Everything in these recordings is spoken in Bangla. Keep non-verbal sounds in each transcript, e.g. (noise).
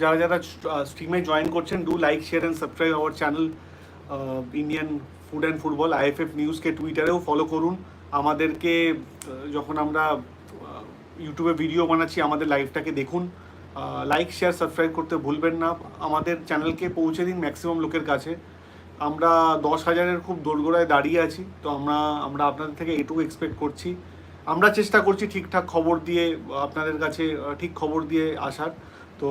যারা যারা স্ট্রিমে জয়েন করছেন do like share and subscribe our channel Indian food and football IFF নিউজকে টুইটারেও ফলো করুন। আমাদেরকে যখন আমরা ইউটিউবে ভিডিও বানাচ্ছি, আমাদের লাইভটাকে দেখুন। লাইক শেয়ার সাবস্ক্রাইব করতে ভুলবেন না। আমাদের চ্যানেলকে পৌঁছে দিন ম্যাক্সিমাম লোকের কাছে। আমরা দশ হাজারের খুব দোরগোড়ায় দাঁড়িয়ে আছি, তো আমরা আমরা আপনাদের থেকে এটুকু এক্সপেক্ট করছি। আমরা চেষ্টা করছি ঠিকঠাক খবর দিয়ে, আপনাদের কাছে ঠিক খবর দিয়ে আসার। তো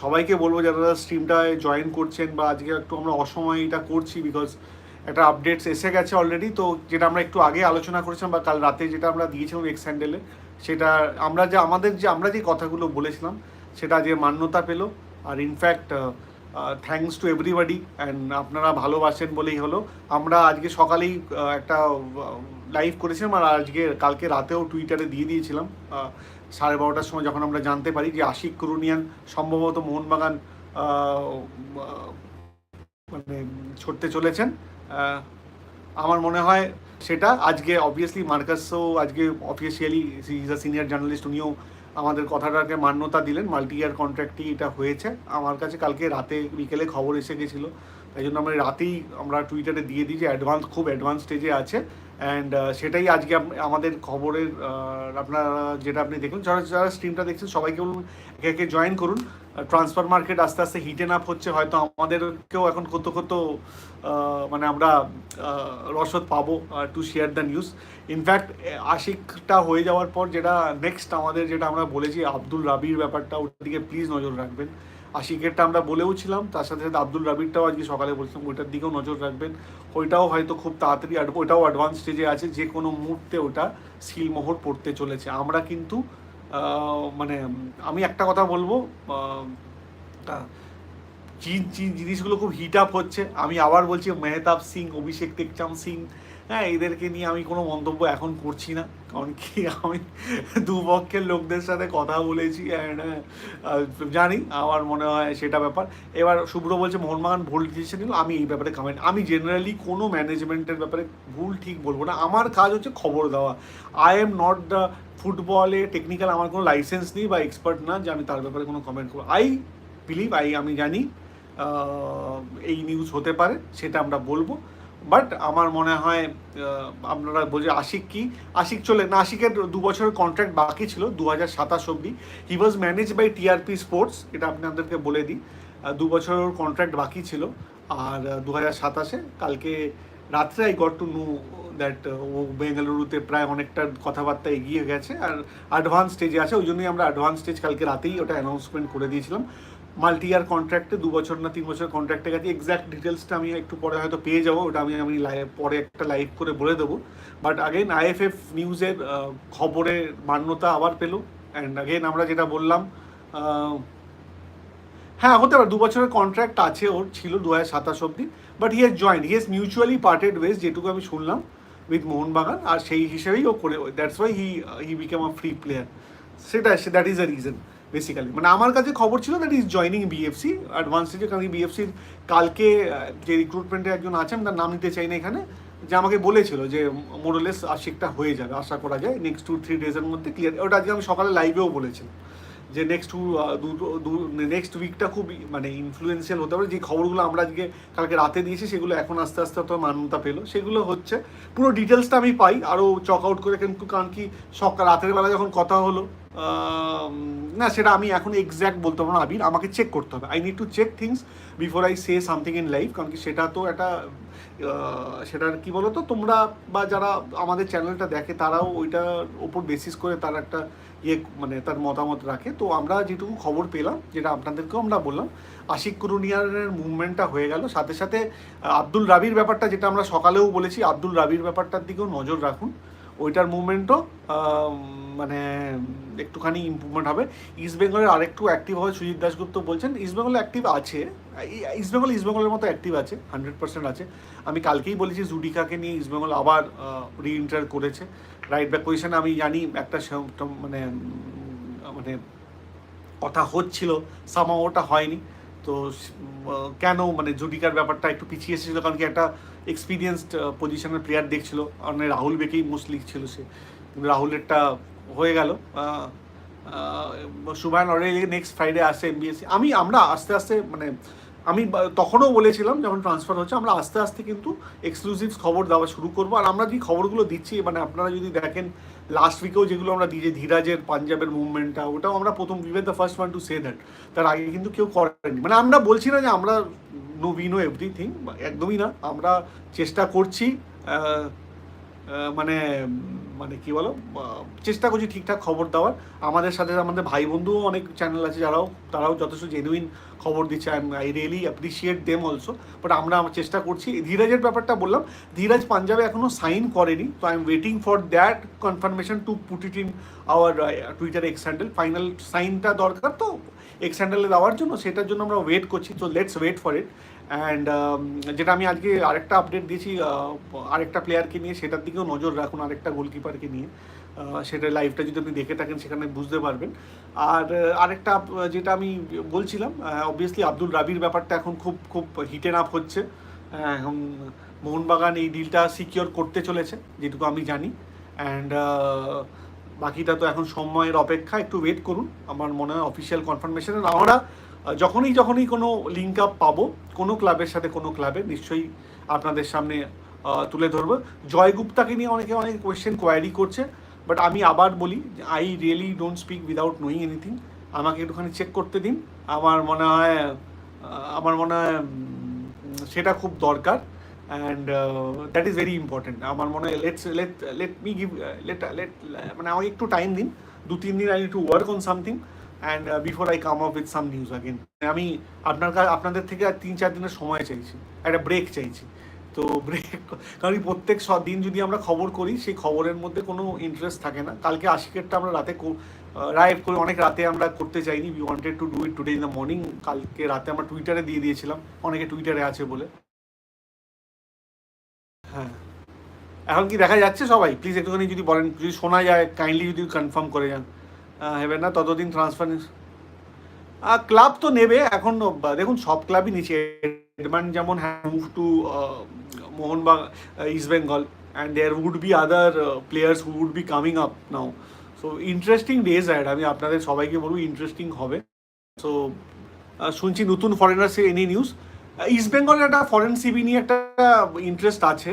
সবাইকে বলব যারা স্ট্রিমটায় জয়েন করছেন বা আজকে একটু আমরা অসময় এটা করছি বিকজ একটা আপডেটস এসে গেছে অলরেডি তো যেটা আমরা একটু আগে আলোচনা করেছিলাম বা কাল রাতে যেটা আমরা দিয়েছিলাম এক্স হ্যান্ডেলে সেটা আমরা যে আমাদের যে, আমরা যে কথাগুলো বলেছিলাম, সেটা যে মান্যতা পেল। আর in fact thanks to everybody and আপনারা ভালোবাসেন বলেই হলো। আমরা আজকে সকালেই একটা লাইভ করেছিলাম আর আজকে, কালকে রাতেও টুইটারে দিয়ে দিয়েছিলাম। সাড়ে বারোটার সময় যখন আমরা জানতে পারি যে আশিক কুরুনিয়ান সম্ভবত মোহনবাগান মানে ছড়তে চলেছেন আমার মনে হয় সেটা আজকে অবভিয়াসলি মার্কাসও আজকে officially is a senior journalist উনিও আমাদের কথাটাকে মান্যতা দিলেন মাল্টি ইয়ার কন্ট্রাক্টই এটা হয়েছে। আমার কাছে কালকে রাতে বিকেলে খবর এসে গেছিল, তাই জন্য আমরা রাতেই আমরা টুইটারে দিয়ে দিই যে অ্যাডভান্স খুব অ্যাডভান্স স্টেজে আছে। অ্যান্ড সেটাই আজকে আমাদের খবরের আপনারা যেটা আপনি দেখুন, যারা যারা স্ট্রিমটা দেখছেন, সবাইকে বলুন, একে একে জয়েন করুন। ট্রান্সফার মার্কেট আস্তে আস্তে হিটেন আপ হচ্ছে, হয়তো আমাদেরকেও এখন কত কত মানে আমরা রসদ পাবো to share the news in fact আশিকটা হয়ে যাওয়ার পর যেটা নেক্সট আমাদের যেটা আমরা বলেছি, আব্দুল রাবির ব্যাপারটা ওর দিকে প্লিজ নজর রাখবেন। আশিকেরটা আমরা বলেও ছিলাম, তার সাথে সাথে আব্দুল রাবিরটাও আজকে সকালে বলছিলাম, ওইটার দিকেও নজর রাখবেন। ওইটাও হয়তো খুব তাড়াতাড়ি ওইটাও অ্যাডভান্স স্টেজে আছে, যে কোনো মুহূর্তে ওটা সিলমোহর পড়তে চলেছে। আমরা কিন্তু মানে আমি একটা কথা বলব চীন চীন জিনিসগুলো খুব হিট আপ হচ্ছে। আমি আবার বলছি মেহতাব সিং, অভিষেক টেকচাম সিং হ্যাঁ এদেরকে নিয়ে আমি কোনো মন্তব্য এখন করছি না। কারণ কি, আমি দুপক্ষের লোকদের সাথে কথা বলেছি অ্যান্ড জানি, আমার মনে হয় সেটা ব্যাপার। এবার শুভ্র বলছে মোহনবাগান ভুল ডিসিশন নিল। আমি এই ব্যাপারে কমেন্ট আমি জেনারেলি কোনো ম্যানেজমেন্টের ব্যাপারে ভুল ঠিক বলব না। আমার কাজ হচ্ছে খবর দেওয়া। আই এম নট দ্য ফুটবলে টেকনিক্যাল আমার কোনো লাইসেন্স নেই বা এক্সপার্ট না যে আমি তার ব্যাপারে কোনো কমেন্ট করব। আই বিলিভ আই আমি জানি এই নিউজ হতে পারে, সেটা আমরা বলব। বাট আমার মনে হয় আপনারা বোঝে আশিক কি? আশিক চলে, না, আশিকের দু বছরের কন্ট্রাক্ট বাকি ছিল দু হাজার সাতাশ অব্দি he was manage by TRP sports এটা আপনাদেরকে বলে দিই। দু বছরের কন্ট্রাক্ট বাকি ছিল, আর দু হাজার সাতাশে, কালকে রাত্রে I got to know that ও বেঙ্গালুরুতে প্রায় অনেকটা কথাবার্তা এগিয়ে গেছে, আর অ্যাডভান্স স্টেজে আছে, ওই জন্যই আমরা অ্যাডভান্স স্টেজ কালকে রাতেই ওটা অ্যানাউন্সমেন্ট করে দিয়েছিলাম। মাল্টি ইয়ার কন্ট্রাক্টে দু বছর না তিন বছর কন্ট্রাক্টে গেছে। এক্স্যাক্ট ডিটেলসটা আমি একটু পরে হয়তো পেয়ে যাব, ওটা আমি আমি পরে একটা লাইভ করে বলে দেবো। বাট আগেন আইএফএফ নিউজের খবরে মান্যতা আবার পেল। অ্যান্ড আগেন আমরা যেটা বললাম হ্যাঁ হতে পারে, দু বছরের কন্ট্রাক্ট আছে ওর, ছিল দু হাজার সাতাশ অব্দি but he has joined he has mutually parted ways যেটুকু আমি শুনলাম উইথ মোহনবাগান। আর সেই হিসেবেই ও করে that's why he he became a free player সেটা that is a reason basically মানে আমার কাছে খবর ছিল that is joining BFC advance স্টেজে কারণ বিএফসির কালকে যে রিক্রুটমেন্টে একজন আছেন, তার নাম নিতে চাই না এখানে, যে আমাকে বলেছিল যে মোরলেস আশিকটা হয়ে যাবে, আশা করা যায় নেক্সট টু থ্রি ডেজের মধ্যে ক্লিয়ার ওটা আজকে আমি সকালে লাইভেও বলেছিলাম, যে নেক্সট টু নেক্সট উইকটা খুব মানে ইনফ্লুয়েন্সিয়াল হতে পারে, যে খবরগুলো আমরা আজকে কালকে রাতে দিয়েছি, সেগুলো এখন আস্তে আস্তে তো মান্যতা পেল, সেগুলো হচ্ছে, পুরো ডিটেলসটা আমি পাই আরও চক আউট করে কিন্তু কারণ কি সকাল, রাতের বেলা যখন কথা হলো না, সেটা আমি এখন এক্স্যাক্ট বলতে পারব না, আবির। আমাকে চেক করতে হবে। I need to check things before I say something in life কারণ কি সেটা তো একটা সেটার কি বলো তো তোমরা বা যারা আমাদের চ্যানেলটা দেখে, তারাও ওইটার ওপর বেসিস করে তার একটা ইয়ে মানে তার মতামত রাখে। তো আমরা যেটুকু খবর পেলাম, যেটা আপনাদেরকেও আমরা বললাম, আশিক কুরুনিয়ারের মুভমেন্টটা হয়ে গেল। সাথে সাথে আব্দুল রাবির ব্যাপারটা যেটা আমরা সকালেও বলেছি, আব্দুল রাবির ব্যাপারটার দিকেও নজর রাখুন। ওইটার মুভমেন্টও মানে একটুখানি ইম্প্রুভমেন্ট হবে। ইস্ট বেঙ্গলের আরেকটু অ্যাক্টিভ হবে, সুজিত দাসগুপ্ত বলছেন ইস্ট বেঙ্গল অ্যাক্টিভ আছে। ইস্ট বেঙ্গল ইস্ট বেঙ্গলের মতো অ্যাক্টিভ আছে হান্ড্রেড পার্সেন্ট আছে। আমি কালকেই বলেছি জুডিকাকে নিয়ে ইস্ট বেঙ্গল আবার রিএন্টার করেছে। রাইট ব্যাক পজিশনে আমি জানি একটা মানে মানে কথা হচ্ছিল সামা ওটা হয়নি। তো কেন মানে জুডিকার ব্যাপারটা একটু পিছিয়ে এসেছিল, কারণ কি একটা এক্সপিরিয়েন্সড পজিশনের প্লেয়ার দেখছিল। মানে রাহুল বেকেই মোস্টলি ছিল সে। রাহুলেরটা হয়ে গেল। সুবায়ন অলরেডি নেক্সট ফ্রাইডে আসছে এমবিএসসি আমি, আমরা আস্তে আস্তে মানে আমি তখনও বলেছিলাম যখন ট্রান্সফার হচ্ছে, আমরা আস্তে আস্তে কিন্তু এক্সক্লুসিভ খবর দেওয়া শুরু করব। আর আমরা যে খবরগুলো দিচ্ছি মানে আপনারা যদি দেখেন লাস্ট উইকেও যেগুলো আমরা দিয়েছি, ধীরাজের পাঞ্জাবের মুভমেন্টটা ওটাও আমরা প্রথম even the first one to say that তার আগে কিন্তু কেউ করেনি। মানে আমরা বলছি না যে আমরা নো উই নো এভরিথিং একদমই না। আমরা চেষ্টা করছি মানে মানে কি বলো চেষ্টা করছি ঠিকঠাক খবর দেওয়ার। আমাদের সাথে আমাদের ভাই বন্ধুও অনেক চ্যানেল আছে, যারাও, তারাও যথেষ্ট জেনুইন খবর দিচ্ছে I I really appreciate them also but আমরা চেষ্টা করছি। ধীরাজের ব্যাপারটা বললাম, ধীরাজ পাঞ্জাবে এখনও সাইন করেনি। তো I am waiting for that confirmation to put it in our Twitter X handle final সাইনটা দরকার তো এক্স হ্যান্ডেলে দেওয়ার জন্য, সেটার জন্য আমরা ওয়েট করছি। তো let's wait for it and যেটা আমি আজকে আরেকটা আপডেট দিয়েছি আরেকটা প্লেয়ারকে নিয়ে, সেটার দিকেও নজর রাখুন, আরেকটা গোলকিপারকে নিয়ে সেটা লাইভটা যদি আপনি দেখে থাকেন সেখানে বুঝতে পারবেন। আর আরেকটা যেটা আমি বলছিলাম অবভিয়াসলি আব্দুল রাবির ব্যাপারটা এখন খুব খুব হিটেন আপ হচ্ছে। এখন মোহনবাগান এই ডিলটা সিকিওর করতে চলেছে যেটুকু আমি জানি। অ্যান্ড বাকিটা তো এখন সময়ের অপেক্ষা একটু ওয়েট করুন। আমার মনে হয় অফিসিয়াল কনফার্মেশন আমরা যখনই যখনই কোনো লিঙ্ক আপ পাবো কোনো ক্লাবের সাথে কোনো ক্লাবে নিশ্চয়ই আপনাদের সামনে তুলে ধরবো। জয় গুপ্তাকে নিয়ে অনেকে অনেক কোয়েশ্চেন কোয়ারি করছে বাট আমি আবার বলি I really don't speak without knowing anything আমাকে একটুখানি চেক করতে দিন। আমার মনে হয় আমার মনে হয় সেটা খুব দরকার। And that is very important আমার মনে হয় let's let let me give let let মানে আমাকে একটু টাইম দিন। দু, তিন দিন I to work on something and before I come up with some news again আমি আপনার আপনাদের থেকে আর তিন, চার দিনের সময় চাইছি। একটা ব্রেক চাইছি। তো ব্রেক (laughs) কারণ প্রত্যেক দিন যদি আমরা খবর করি, সেই খবরের মধ্যে কোনো ইন্টারেস্ট থাকে না। কালকে আশিকেরটা আমরা রাতে রাইভ করে অনেক রাতে আমরা করতে চাইনি। We wanted to do it today in the morning কালকে রাতে আমরা টুইটারে দিয়ে দিয়েছিলাম। অনেকে টুইটারে আছে বলে। হ্যাঁ। এখন কি দেখা যাচ্ছে সবাই? প্লিজ একটুখানি যদি বলেন, যদি শোনা যায় কাইন্ডলি যদি কনফার্ম করে যান। হবে না? ততদিন ট্রান্সফার ক্লাব তো নেবে এখন দেখুন, সব ক্লাবই এডমান যেমন move to Mohanbag East Bengal and there would be other players who would be coming up now so interesting days ahead আমি আপনাদের সবাইকে বলব ইন্টারেস্টিং হবে। সো শুনছি নতুন ফরেনার্স এনি নিউজ ইস্ট বেঙ্গলের একটা ফরেন সিবি নিয়ে একটা ইন্টারেস্ট আছে।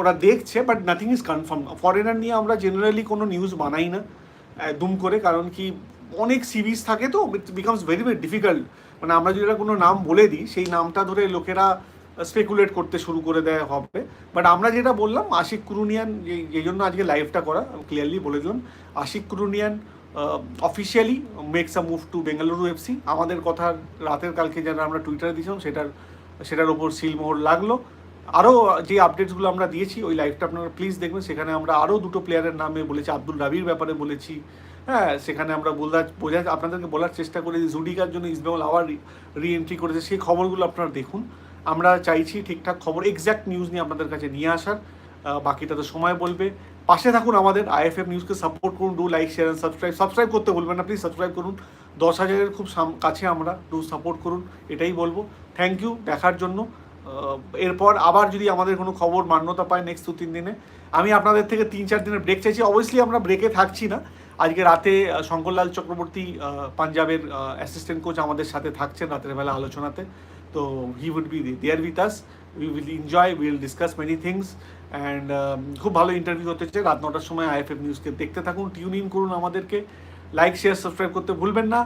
ওরা দেখছে but nothing is confirm foreigner নিয়ে আমরা জেনারেলি কোনো নিউজ বানাই না দুম করে, কারণ কি অনেক সিরিজ থাকে তো it becomes very very difficult মানে আমরা যদি কোনো নাম বলে দিই, সেই নামটা ধরে লোকেরা স্পেকুলেট করতে শুরু করে দেয় হবে। বাট আমরা যেটা বললাম, আশিক কুরুনিয়ান যেই জন্য আজকে লাইভটা করা ক্লিয়ারলি বলে দিলাম, Ashique Kuruniyan officially makes a move to Bengaluru FC আমাদের কথা রাতের কালকে যারা আমরা টুইটারে দিয়েছিলাম, সেটার সেটার ওপর সিলমোহর লাগল। আরও যে আপডেটসগুলো আমরা দিয়েছি, ওই লাইভটা আপনারা প্লিজ দেখবেন। সেখানে আমরা আরও দুটো প্লেয়ারের নামে বলেছি, আব্দুল রাবির ব্যাপারে বলেছি। হ্যাঁ সেখানে আমরা বোঝা বোঝা, আপনাদেরকে বলার চেষ্টা করি যে জুডিকার জন্য ইস্টবেঙ্গল আবার রি এন্ট্রি করেছে। সেই খবরগুলো আপনারা দেখুন। আমরা চাইছি ঠিকঠাক খবর এক্স্যাক্ট নিউজ নিয়ে আপনাদের কাছে নিয়ে আসার। বাকিটা তো সময় বলবে। পাশে থাকুন আমাদের আইএফএফ নিউজকে সাপোর্ট করুন do like share and subscribe subscribe করতে বলবেন না প্লিজ সাবস্ক্রাইব করুন। দশ হাজারের খুব কাছে আমরা ডু সাপোর্ট করুন, এটাই বলব। থ্যাংক ইউ দেখার জন্য। এরপর আবার যদি আমাদের কোনো খবর মান্যতা পায় নেক্সট দু তিন দিনে, আমি আপনাদের থেকে তিন চার দিনের ব্রেক চাইছি। অবভিয়াসলি আমরা ব্রেকে থাকছি না। আজকে রাতে শঙ্করলাল চক্রবর্তী পাঞ্জাবের অ্যাসিস্ট্যান্ট কোচ আমাদের সাথে থাকছেন রাতের বেলা আলোচনাতে। তো he would be there with us we will enjoy will discuss many things and খুব ভালো ইন্টারভিউ হতে চাই। রাত নটার সময় আইএফএফ নিউজকে দেখতে থাকুন। টিউন ইন করুন আমাদেরকে। লাইক শেয়ার সাবস্ক্রাইব করতে ভুলবেন না।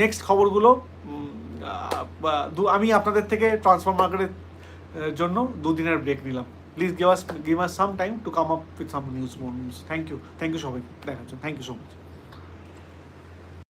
নেক্সট খবরগুলো আমি আপনাদের থেকে ট্রান্সফার মার্কেটের জন্য দুদিনের ব্রেক নিলাম। Please give us give us some time to come up with some news more news thank you thank you সবাই দেখার জন্য থ্যাংক ইউ সো মাচ